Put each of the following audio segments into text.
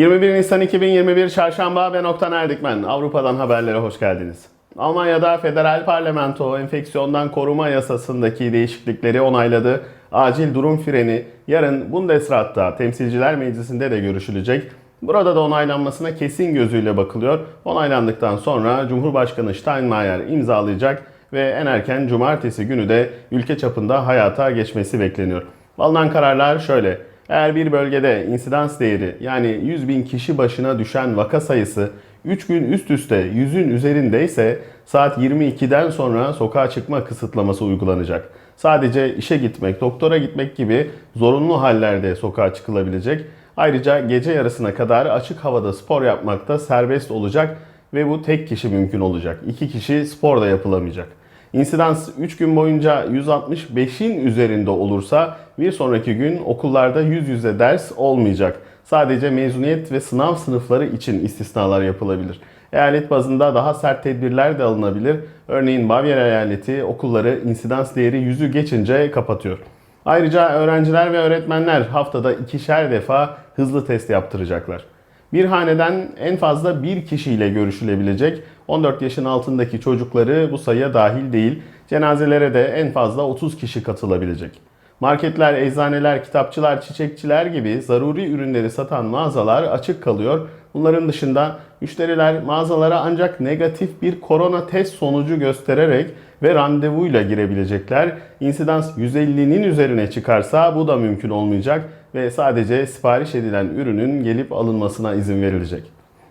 21 Nisan 2021 Çarşamba ben Oktan Erdikmen. Avrupa'dan haberlere hoş geldiniz. Almanya'da federal parlamento enfeksiyondan koruma yasasındaki değişiklikleri onayladı. Acil durum freni yarın Bundesrat'ta Temsilciler Meclisi'nde de görüşülecek. Burada da onaylanmasına kesin gözüyle bakılıyor. Onaylandıktan sonra Cumhurbaşkanı Steinmeier imzalayacak ve en erken cumartesi günü de ülke çapında hayata geçmesi bekleniyor. Alınan kararlar şöyle. Eğer bir bölgede insidans değeri yani 100 bin kişi başına düşen vaka sayısı 3 gün üst üste 100'ün üzerindeyse saat 22'den sonra sokağa çıkma kısıtlaması uygulanacak. Sadece işe gitmek, doktora gitmek gibi zorunlu hallerde sokağa çıkılabilecek. Ayrıca gece yarısına kadar açık havada spor yapmak da serbest olacak ve bu tek kişi mümkün olacak. 2 kişi spor da yapılamayacak. İnsidans 3 gün boyunca 165'in üzerinde olursa bir sonraki gün okullarda yüz yüze ders olmayacak. Sadece mezuniyet ve sınav sınıfları için istisnalar yapılabilir. Eyalet bazında daha sert tedbirler de alınabilir. Örneğin Bavyera eyaleti okulları insidans değeri yüzü geçince kapatıyor. Ayrıca öğrenciler ve öğretmenler haftada ikişer defa hızlı test yaptıracaklar. Bir haneden en fazla bir kişiyle görüşülebilecek. 14 yaşın altındaki çocukları bu sayıya dahil değil. Cenazelere de en fazla 30 kişi katılabilecek. Marketler, eczaneler, kitapçılar, çiçekçiler gibi zaruri ürünleri satan mağazalar açık kalıyor. Bunların dışında müşteriler mağazalara ancak negatif bir korona test sonucu göstererek ve randevuyla girebilecekler. İnsidans 150'nin üzerine çıkarsa bu da mümkün olmayacak ve sadece sipariş edilen ürünün gelip alınmasına izin verilecek.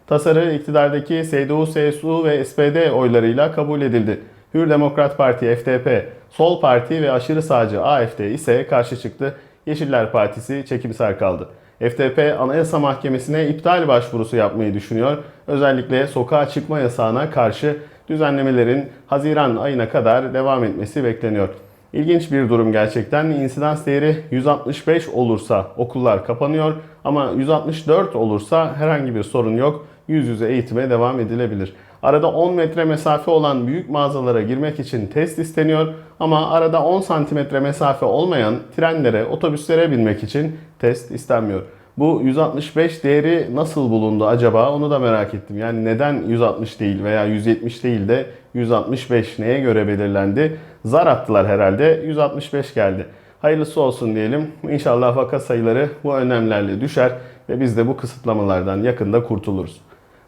Tasarı iktidardaki CDU, CSU ve SPD oylarıyla kabul edildi. Hür Demokrat Parti FDP, Sol Parti ve aşırı sağcı AFD ise karşı çıktı. Yeşiller Partisi çekimser kaldı. FDP Anayasa Mahkemesi'ne iptal başvurusu yapmayı düşünüyor. Özellikle sokağa çıkma yasağına karşı düzenlemelerin Haziran ayına kadar devam etmesi bekleniyor. İlginç bir durum gerçekten. İnsidans değeri 165 olursa okullar kapanıyor ama 164 olursa herhangi bir sorun yok. Yüz yüze eğitime devam edilebilir. Arada 10 metre mesafe olan büyük mağazalara girmek için test isteniyor ama arada 10 santimetre mesafe olmayan trenlere, otobüslere binmek için test istenmiyor. Bu 165 değeri nasıl bulundu acaba onu da merak ettim. Yani neden 160 değil veya 170 değil de 165 neye göre belirlendi? Zar attılar herhalde 165 geldi. Hayırlısı olsun diyelim. İnşallah vaka sayıları bu önlemlerle düşer ve biz de bu kısıtlamalardan yakında kurtuluruz.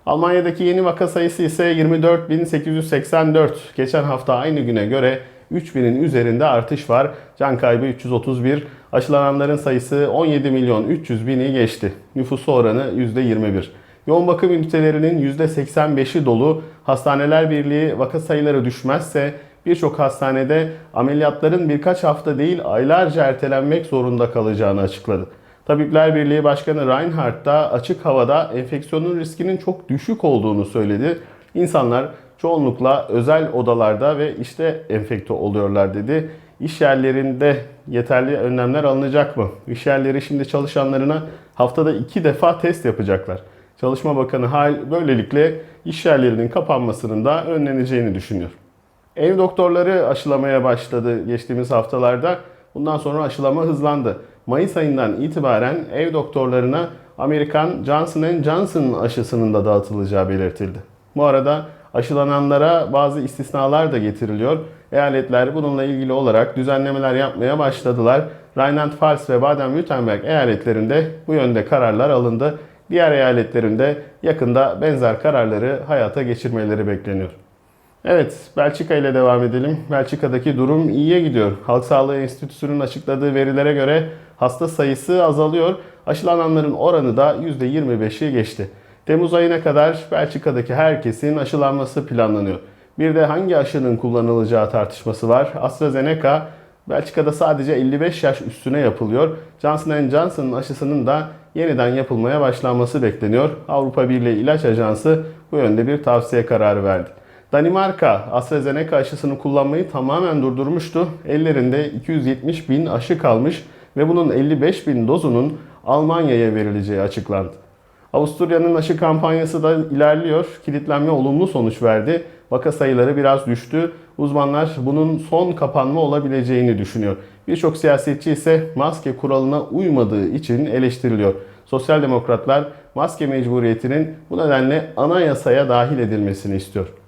Almanya'daki yeni vaka sayısı ise 24.884. Geçen hafta aynı güne göre 3000'in üzerinde artış var. Can kaybı 331. Aşılananların sayısı 17 milyon 300 bini geçti. Nüfusu oranı %21. Yoğun bakım ünitelerinin %85'i dolu. Hastaneler Birliği vaka sayıları düşmezse birçok hastanede ameliyatların birkaç hafta değil aylarca ertelenmek zorunda kalacağını açıkladı. Tabipler Birliği Başkanı Reinhardt da açık havada enfeksiyonun riskinin çok düşük olduğunu söyledi. İnsanlar çoğunlukla özel odalarda ve işte enfekte oluyorlar dedi. İş yerlerinde yeterli önlemler alınacak mı? İş yerleri şimdi çalışanlarına haftada iki defa test yapacaklar. Çalışma Bakanı hal böylelikle iş yerlerinin kapanmasının da önleneceğini düşünüyor. Ev doktorları aşılamaya başladı geçtiğimiz haftalarda. Bundan sonra aşılama hızlandı. Mayıs ayından itibaren ev doktorlarına Amerikan Johnson Johnson aşısının da dağıtılacağı belirtildi. Bu arada aşılananlara bazı istisnalar da getiriliyor. Eyaletler bununla ilgili olarak düzenlemeler yapmaya başladılar. Rheinland-Pfalz ve Baden-Württemberg eyaletlerinde bu yönde kararlar alındı. Diğer eyaletlerinde yakında benzer kararları hayata geçirmeleri bekleniyor. Evet, Belçika ile devam edelim. Belçika'daki durum iyiye gidiyor. Halk Sağlığı Enstitüsü'nün açıkladığı verilere göre hasta sayısı azalıyor. Aşılananların oranı da %25'i geçti. Temmuz ayına kadar Belçika'daki herkesin aşılanması planlanıyor. Bir de hangi aşının kullanılacağı tartışması var. AstraZeneca Belçika'da sadece 55 yaş üstüne yapılıyor. Johnson Johnson'ın aşısının da yeniden yapılmaya başlanması bekleniyor. Avrupa Birliği İlaç Ajansı bu yönde bir tavsiye kararı verdi. Danimarka AstraZeneca aşısını kullanmayı tamamen durdurmuştu. Ellerinde 270 bin aşı kalmış ve bunun 55 bin dozunun Almanya'ya verileceği açıklandı. Avusturya'nın aşı kampanyası da ilerliyor. Kilitlenme olumlu sonuç verdi. Vaka sayıları biraz düştü. uzmanlar bunun son kapanma olabileceğini düşünüyor. Birçok siyasetçi ise maske kuralına uymadığı için eleştiriliyor. Sosyal demokratlar maske mecburiyetinin bu nedenle anayasaya dahil edilmesini istiyor.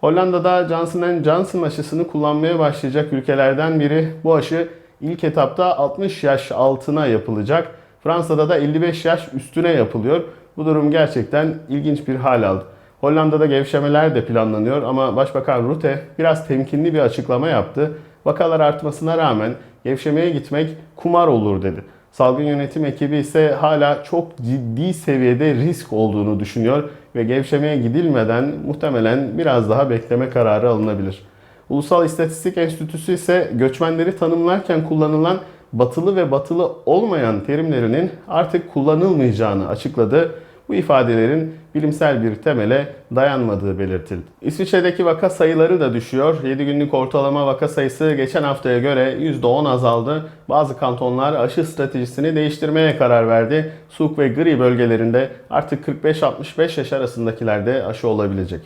Hollanda'da Johnson Johnson aşısını kullanmaya başlayacak ülkelerden biri. Bu aşı ilk etapta 60 yaş altına yapılacak. Fransa'da da 55 yaş üstüne yapılıyor. Bu durum gerçekten ilginç bir hal aldı. Hollanda'da gevşemeler de planlanıyor ama Başbakan Rutte biraz temkinli bir açıklama yaptı. Vakalar artmasına rağmen gevşemeye gitmek kumar olur dedi. Salgın yönetim ekibi ise hala çok ciddi seviyede risk olduğunu düşünüyor ve gevşemeye gidilmeden muhtemelen biraz daha bekleme kararı alınabilir. Ulusal İstatistik Enstitüsü ise göçmenleri tanımlarken kullanılan batılı ve batılı olmayan terimlerinin artık kullanılmayacağını açıkladı. Bu ifadelerin bilimsel bir temele dayanmadığı belirtildi. İsviçre'deki vaka sayıları da düşüyor. 7 günlük ortalama vaka sayısı geçen haftaya göre %10 azaldı. Bazı kantonlar aşı stratejisini değiştirmeye karar verdi. Suk ve Gri bölgelerinde artık 45-65 yaş arasındakilerde aşı olabilecek.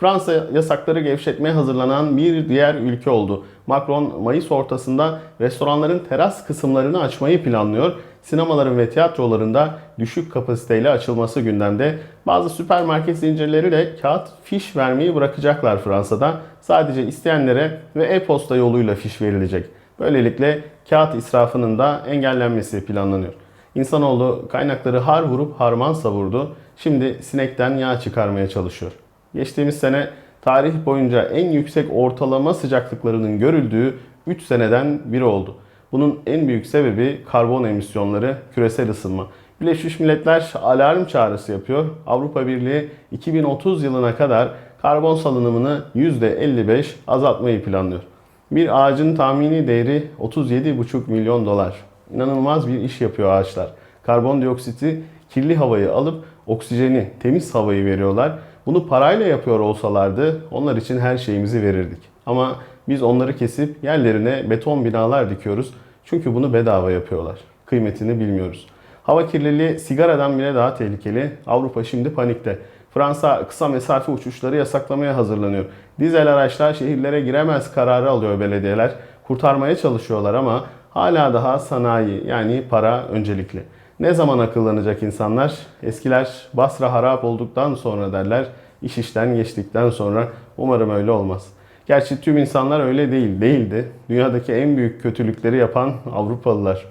Fransa yasakları gevşetmeye hazırlanan bir diğer ülke oldu. Macron Mayıs ortasında restoranların teras kısımlarını açmayı planlıyor. Sinemaların ve tiyatrolarında düşük kapasiteyle açılması gündemde. Bazı süpermarket zincirleri de kağıt fiş vermeyi bırakacaklar Fransa'da. Sadece isteyenlere ve e-posta yoluyla fiş verilecek. Böylelikle kağıt israfının da engellenmesi planlanıyor. İnsanoğlu kaynakları har vurup harman savurdu. Şimdi sinekten yağ çıkarmaya çalışıyor. Geçtiğimiz sene tarih boyunca en yüksek ortalama sıcaklıklarının görüldüğü 3 seneden biri oldu. Bunun en büyük sebebi karbon emisyonları, küresel ısınma. Birleşmiş Milletler alarm çağrısı yapıyor. Avrupa Birliği 2030 yılına kadar karbon salınımını %55 azaltmayı planlıyor. Bir ağacın tahmini değeri 37,5 milyon dolar. İnanılmaz bir iş yapıyor ağaçlar. Karbondioksiti, kirli havayı alıp oksijeni, temiz havayı veriyorlar. Bunu parayla yapıyor olsalardı onlar için her şeyimizi verirdik. Ama biz onları kesip yerlerine beton binalar dikiyoruz. Çünkü bunu bedava yapıyorlar. Kıymetini bilmiyoruz. Hava kirliliği sigaradan bile daha tehlikeli. Avrupa şimdi panikte. Fransa kısa mesafe uçuşları yasaklamaya hazırlanıyor. Dizel araçlar şehirlere giremez kararı alıyor belediyeler. Kurtarmaya çalışıyorlar ama hala daha sanayi yani para öncelikli. Ne zaman akıllanacak insanlar? Eskiler Basra harap olduktan sonra derler, iş işten geçtikten sonra umarım öyle olmaz. Gerçi tüm insanlar öyle değil, değildi. Dünyadaki en büyük kötülükleri yapan Avrupalılar.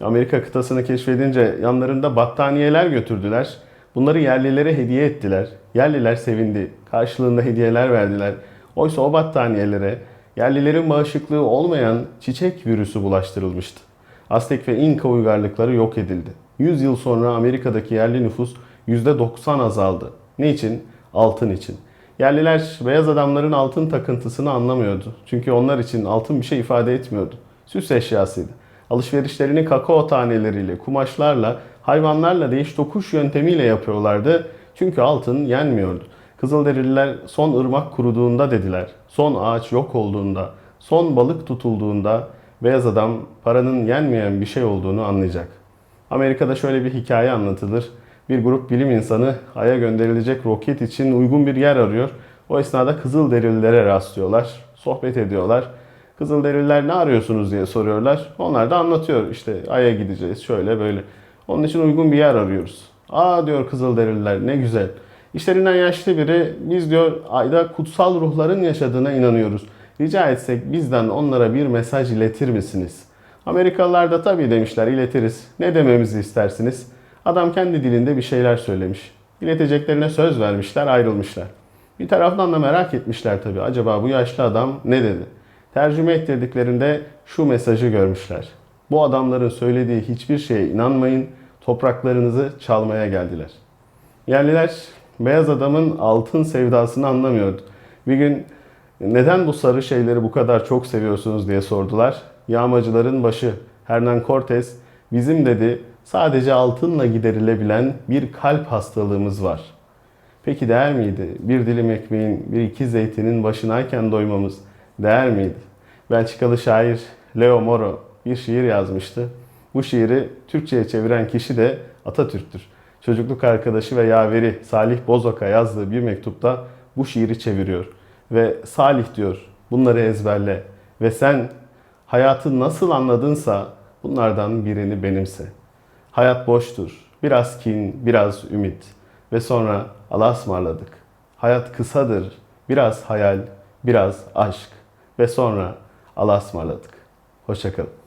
Amerika kıtasını keşfedince yanlarında battaniyeler götürdüler. Bunları yerlilere hediye ettiler. Yerliler sevindi. Karşılığında hediyeler verdiler. Oysa o battaniyelere yerlilerin bağışıklığı olmayan çiçek virüsü bulaştırılmıştı. Aztek ve İnka uygarlıkları yok edildi. 100 yıl sonra Amerika'daki yerli nüfus %90 azaldı. Ne için? Altın için. Yerliler beyaz adamların altın takıntısını anlamıyordu. Çünkü onlar için altın bir şey ifade etmiyordu. Süs eşyasıydı. Alışverişlerini kakao taneleriyle, kumaşlarla, hayvanlarla değiş tokuş yöntemiyle yapıyorlardı. Çünkü altın yenmiyordu. Kızılderililer son ırmak kuruduğunda dediler. Son ağaç yok olduğunda, son balık tutulduğunda beyaz adam paranın yenmeyen bir şey olduğunu anlayacak. Amerika'da şöyle bir hikaye anlatılır. Bir grup bilim insanı Ay'a gönderilecek roket için uygun bir yer arıyor. O esnada Kızılderililere rastlıyorlar. Sohbet ediyorlar. Kızılderililer ne arıyorsunuz diye soruyorlar. Onlar da anlatıyor. İşte Ay'a gideceğiz şöyle böyle. Onun için uygun bir yer arıyoruz. Aa diyor Kızılderililer ne güzel. İşlerinden yaşlı biri biz diyor Ay'da kutsal ruhların yaşadığına inanıyoruz. Rica etsek bizden onlara bir mesaj iletir misiniz? Amerikalılar da tabii demişler iletiriz. Ne dememizi istersiniz? Adam kendi dilinde bir şeyler söylemiş. İleteceklerine söz vermişler ayrılmışlar. Bir taraftan da merak etmişler tabii. Acaba bu yaşlı adam ne dedi? Tercüme ettirdiklerinde şu mesajı görmüşler. Bu adamların söylediği hiçbir şeye inanmayın. Topraklarınızı çalmaya geldiler. Yerliler beyaz adamın altın sevdasını anlamıyordu. Bir gün neden bu sarı şeyleri bu kadar çok seviyorsunuz diye sordular. Yağmacıların başı Hernan Cortez bizim dedi sadece altınla giderilebilen bir kalp hastalığımız var. Peki değer miydi? Bir dilim ekmeğin, bir iki zeytinin başınayken doymamız değer miydi? Belçikalı şair Leo Moro bir şiir yazmıştı. Bu şiiri Türkçe'ye çeviren kişi de Atatürk'tür. Çocukluk arkadaşı ve yaveri Salih Bozok'a yazdığı bir mektupta bu şiiri çeviriyor. Ve Salih diyor, Bunları ezberle ve sen hayatı nasıl anladınsa bunlardan birini benimse. Hayat boştur. Biraz kin, biraz ümit ve sonra Allah'a ısmarladık. Hayat kısadır. Biraz hayal, biraz aşk ve sonra Allah'a ısmarladık. Hoşçakalın.